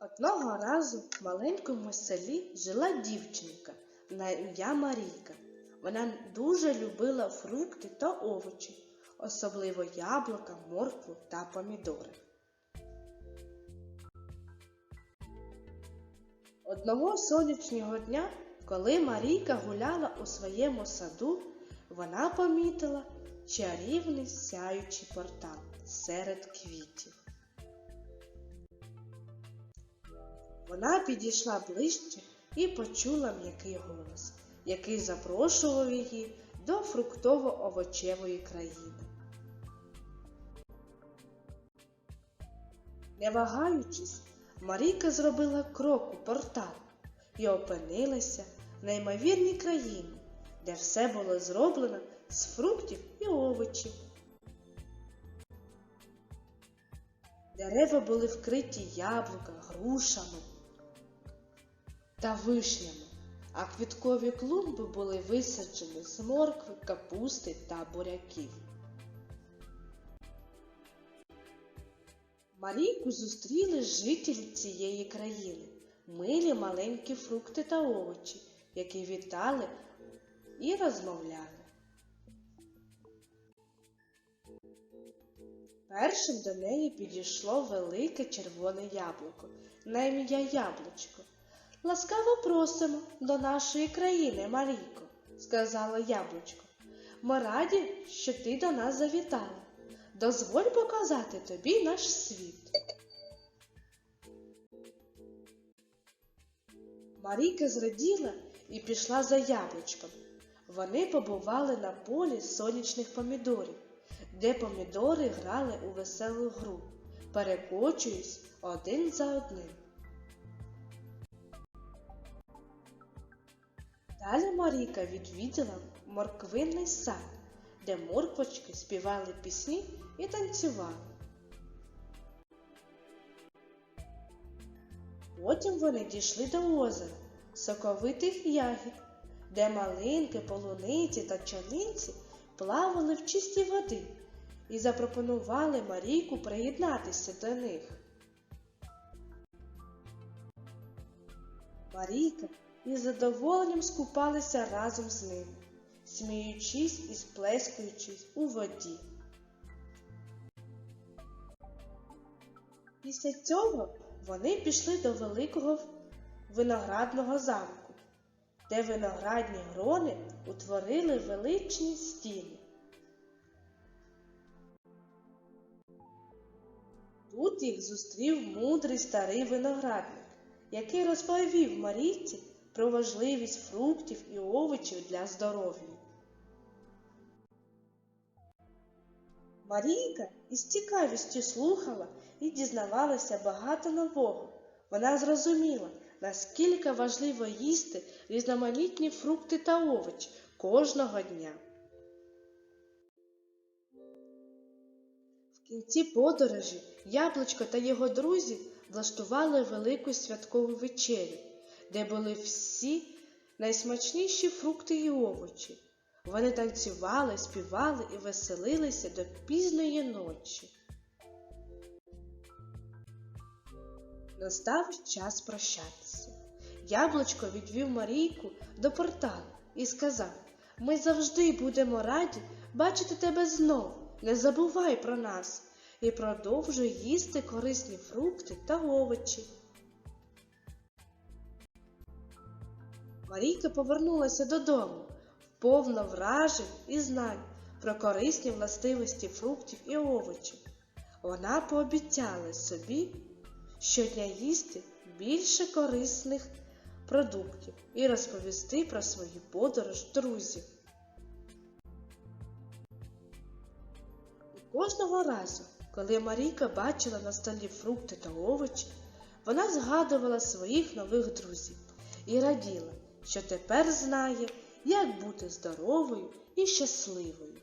Одного разу в маленькому селі жила дівчинка на ім'я Марійка. Вона дуже любила фрукти та овочі, особливо яблука, моркву та помідори. Одного сонячного дня, коли Марійка гуляла у своєму саду, вона помітила чарівний сяючий портал серед квітів. Вона підійшла ближче і почула м'який голос, який запрошував її до фруктово-овочевої країни. Не вагаючись, Марійка зробила крок у портал і опинилася в неймовірній країні, де все було зроблено з фруктів і овочів. Дерева були вкриті яблука, грушами та вишнями, а квіткові клумби були висаджені з моркви, капусти та буряків. Марійку зустріли жителі цієї країни, милі маленькі фрукти та овочі, які вітали і розмовляли. Першим до неї підійшло велике червоне яблуко на ім'я Яблучко. Ласкаво просимо до нашої країни, Марійко, сказала яблучко. Ми раді, що ти до нас завітала. Дозволь показати тобі наш світ. Марійка зраділа і пішла за яблучком. Вони побували на полі сонячних помідорів, де помідори грали у веселу гру, перекочуючись один за одним. Далі Марійка відвідала морквинний сад, де морквочки співали пісні і танцювали. Потім вони дійшли до озера соковитих ягід, де малинки, полуниці та чорниці плавали в чистій води і запропонували Марійку приєднатися до них. Марійка із задоволенням скупалися разом з ними, сміючись і сплескуючись у воді. Після цього вони пішли до великого виноградного замку, де виноградні грони утворили величні стіни. Тут їх зустрів мудрий старий виноградник, який розповів Марійці про важливість фруктів і овочів для здоров'я. Марійка із цікавістю слухала і дізнавалася багато нового. Вона зрозуміла, наскільки важливо їсти різноманітні фрукти та овочі кожного дня. В кінці подорожі Яблучко та його друзі влаштували велику святкову вечерю, де були всі найсмачніші фрукти і овочі. Вони танцювали, співали і веселилися до пізної ночі. Настав час прощатися. Яблучко відвів Марійку до порталу і сказав Ми завжди будемо раді бачити тебе знов. Не забувай про нас і продовжуй їсти корисні фрукти та овочі. Марійка повернулася додому, повно вражень і знань про корисні властивості фруктів і овочів. Вона пообіцяла собі щодня їсти більше корисних продуктів і розповісти про свою подорож друзів. Кожного разу, коли Марійка бачила на столі фрукти та овочі, вона згадувала своїх нових друзів і раділа, що тепер знає, як бути здоровою і щасливою.